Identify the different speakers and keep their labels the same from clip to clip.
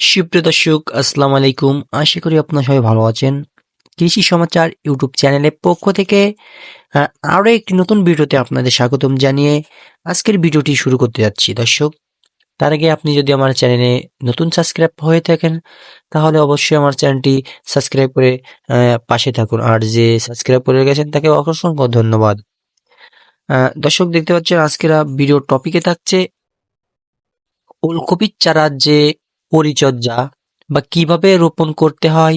Speaker 1: সুপ্রিয় দর্শক আসসালামু আলাইকুম। আশা করি আপনারা সবাই ভালো আছেন। কৃষি সমাচার ইউটিউব চ্যানেলের পক্ষ থেকে আহ, আরও একটি নতুন ভিডিওতে আপনাদের স্বাগতম জানিয়ে আজকের ভিডিওটি শুরু করতে যাচ্ছি। দর্শক তার আগে আপনি যদি আমার চ্যানেলে নতুন সাবস্ক্রাইব হয়ে থাকেন তাহলে অবশ্যই আমার চ্যানেলটি সাবস্ক্রাইব করে পাশে থাকুন। আর যে সাবস্ক্রাইব করে গেছেন তাকে অসংখ্য ধন্যবাদ। দর্শক দেখতে পাচ্ছেন আজকের ভিডিও টপিকে থাকছে ওলকপির চারা যে পরিচর্যা বা কীভাবে রোপণ করতে হয়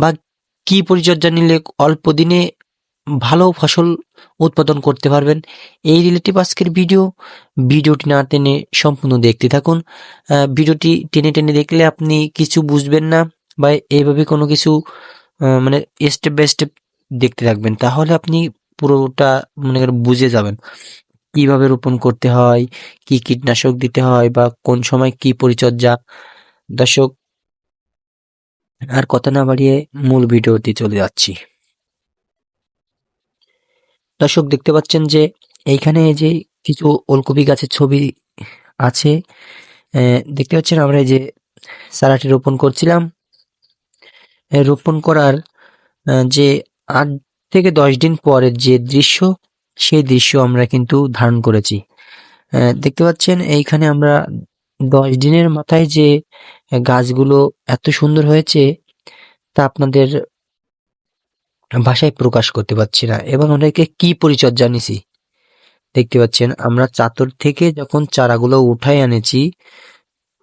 Speaker 1: বা কি পরিচর্যা নিলে অল্প দিনে ভালো ফসল উৎপাদন করতে পারবেন, এই রিলেটিভ আজকের ভিডিও ভিডিওটি না টেনে সম্পূর্ণ দেখতে থাকুন। ভিডিওটি টেনে টেনে দেখলে আপনি কিছু বুঝবেন না বা এইভাবে কোনো কিছু মানে স্টেপ বাই স্টেপ দেখতে থাকবেন, তাহলে আপনি পুরোটা মনে করেন বুঝে যাবেন। কীভাবে রোপণ করতে হয়, কি কীটনাশক দিতে হয় বা কোন সময় কি পরিচর্যা। দর্শক, আর কথা না বাড়িয়ে মূল ভিডিওতে চলে যাচ্ছি। দর্শক, দেখতে পাচ্ছেন যে এইখানে যে কিছু ওলকপি গাছের ছবি আছে দেখতে পাচ্ছেন আমরা যে চারাটি রোপণ করছিলাম। রোপণ করার যে আট থেকে দশ দিন পরের যে দৃশ্য সেই দৃশ্য আমরা কিন্তু ধারণ করেছি। দেখতে পাচ্ছেন, এইখানে আমরা দশ দিনের মাথায় যে গাছগুলো এত সুন্দর হয়েছে, তা আপনাদের ভাষায় প্রকাশ করতে পারছি না এবং ওনাকে কি পরিচর্যা নিছি দেখতে পাচ্ছেন, আমরা চাতর থেকে যখন চারাগুলো উঠাই আনেছি,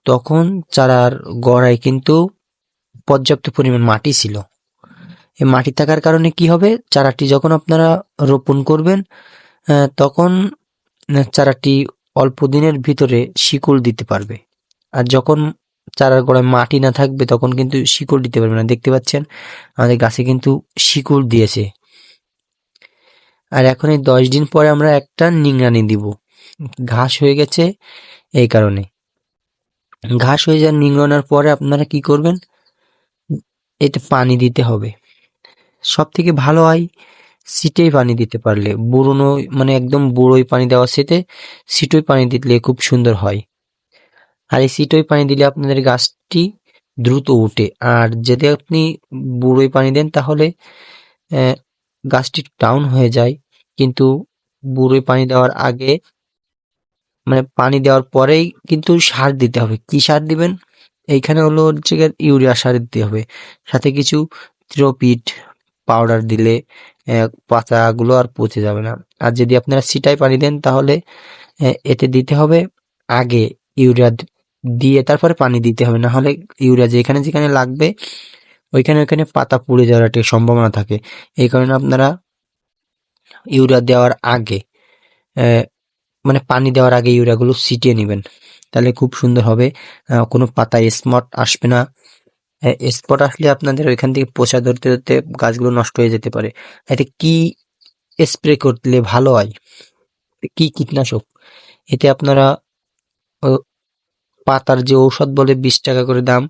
Speaker 1: তখন চারার গড়ায় কিন্তু পর্যাপ্ত পরিমাণ মাটি ছিল। মাটি থাকার কারণে কি হবে? চারাটি যখন আপনারা রোপণ করবেন তখন চারাটি অল্প দিনের ভিতরে শিকড় দিতে পারবে। আর যখন চারার গোড়ায় মাটি না থাকবে, তখন কিন্তু শিকড় দিতে পারবে না। দেখতে পাচ্ছেন? আমাদের গাছে কিন্তু শিকড় দিয়েছে। আর এখন এই দশ দিন পরে আমরা একটা নিংড়ানি দিব। ঘাস হয়ে গেছে এই কারণে। ঘাস হয়ে যাওয়ার নিংড়ানোর পরে আপনারা কি করবেন? এটা পানি দিতে হবে। সব থেকে ভালো হয় সিটেই পানি দিতে পারলে। বুড়োনো মানে একদম বুড়োই পানি দেওয়ার সাথে সিটোই পানি দিলে খুব সুন্দর হয়। আর এই সিটোই পানি দিলে আপনাদের গাছটি দ্রুত ওঠে আর যদি আপনি বুড়োই পানি দেন তাহলে গাছটি ডাউন হয়ে যায়। কিন্তু বুড়োই পানি দেওয়ার আগে মানে পানি দেওয়ার পরেই কিন্তু সার দিতে হবে। কি সার দিবেন? এইখানে হলো হচ্ছে ইউরিয়া সার দিতে হবে। সাথে কিছু থ্রোপিট পাউডার দিলে পাতাগুলো আর পচে যাবে না। আর যদি আপনারা সিটাই পানি দেন, তাহলে এতে দিতে হবে আগে ইউরিয়া দিয়ে তারপরে পানি দিতে হবে। না হলে ইউরিয়া যেখানে যেখানে লাগবে, ওইখানে ওইখানে পাতা পুড়ে যাওয়ার একটা সম্ভাবনা থাকে। এই কারণে আপনারা ইউরিয়া দেওয়ার আগে মানে পানি দেওয়ার আগে ইউরিয়াগুলো ছিটিয়ে নেবেন। তাহলে খুব সুন্দর হবে। কোনো পাতায় স্পট আসবে না। স্পট আসলে আপনাদের ওইখান থেকে পোষা ধরতে ধরতে গাছগুলো নষ্ট হয়ে যেতে পারে। এতে কি স্প্রে করলে ভালো হয়? কি কীটনাশক? এতে আপনারা ও, পাতার যে ঔষধ বলে বিশ টাকা করে দাম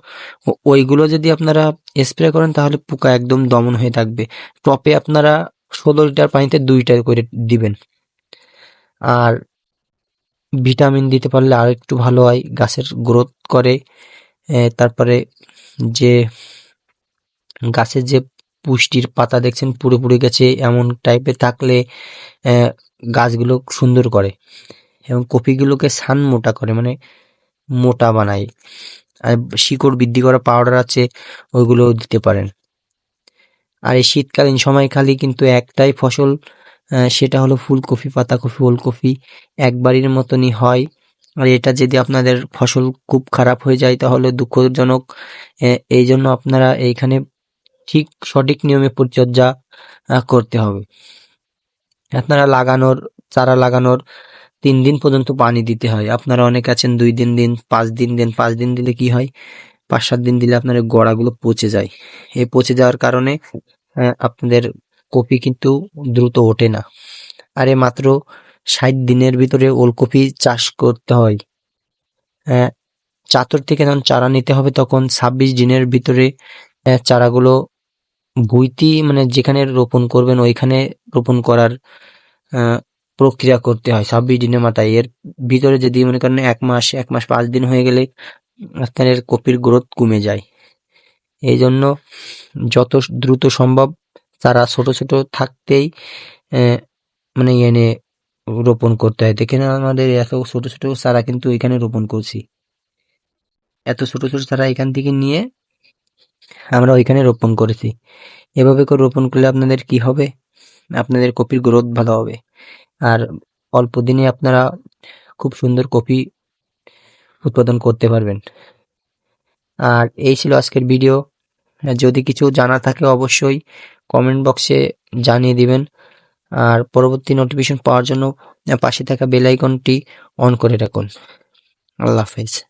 Speaker 1: ওইগুলো যদি আপনারা স্প্রে করেন তাহলে পোকা একদম দমন হয়ে থাকবে। টপে আপনারা ষোলো লিটার পানিতে দুইটা করে দিবেন। আর ভিটামিন দিতে পারলে আর একটু ভালো হয়, গাছের গ্রোথ করে। তারপরে যে গাছের যে পুষ্টির পাতা দেখছেন পুড়ে পুড়ে গেছে এমন টাইপের থাকলে গাছগুলো সুন্দর করে এবং কপিগুলোকে সান মোটা করে মানে মোটা বানায়। আর শিকড় বৃদ্ধি করা পাউডার আছে, ওইগুলোও দিতে পারেন। আর এই শীতকালীন সময় খালি কিন্তু একটাই ফসল সেটা হলো ফুলকপি, পাতাকপি, ওলকপি, একবারের মতনই হয়। আর এটা যদি আপনাদের ফসল খুব খারাপ হয়ে যায়, তাহলে দুঃখজনক। এই জন্য আপনারা এইখানে ঠিক সঠিক নিয়মে পরিচর্যা করতে হবে। আপনারা লাগানোর, চারা লাগানোর তিন দিন পর্যন্ত পানি দিতে হয়। আপনারা অনেক আছেন, দুই দিন দিন, পাঁচ দিন দিন, পাঁচ দিন দিলে কি হয়? পাঁচ সাত দিন দিলে আপনার গোড়াগুলো পচে যায়। এই পচে যাওয়ার কারণে আপনাদের কপি কিন্তু দ্রুত ওঠে না। আরে মাত্র ষাট দিনের ভিতরে ওলকপি চাষ করতে হয়। চাতর থেকে যখন চারা নিতে হবে তখন ছাব্বিশ দিনের ভিতরে চারাগুলো ভুইতি মানে যেখানে রোপণ করবেন ওইখানে রোপণ করার প্রক্রিয়া করতে হয় ছাব্বিশ দিনের মাথায়। এর ভিতরে যদি মনে করেন এক মাস এক মাস পাঁচ দিন হয়ে গেলে আপনাদের কপির গ্রোথ কমে যায়। এই জন্য যত দ্রুত সম্ভব তারা ছোট ছোট থাকতেই মানে এনে রোপণ করতে হয়। দেখেন আমাদের এত ছোট ছোট চারা কিন্তু এখানে রোপণ করছি। এত ছোট ছোট চারা এখান থেকে নিয়ে আমরা ওইখানে রোপণ করেছি। এভাবে করে রোপণ করলে আপনাদের কি হবে? আপনাদের কপির গ্রোথ ভালো হবে। আর অল্প দিনে আপনারা খুব সুন্দর কপি উৎপাদন করতে পারবেন। আর এই ছিল আজকের ভিডিও। যদি কিছু জানা থাকে অবশ্যই কমেন্ট বক্সে জানিয়ে দিবেন। আর পরবর্তী নোটিফিকেশন পাওয়ার জন্য পাশে থাকা বেল আইকনটি অন করে রাখুন। আল্লাহ হাফেজ।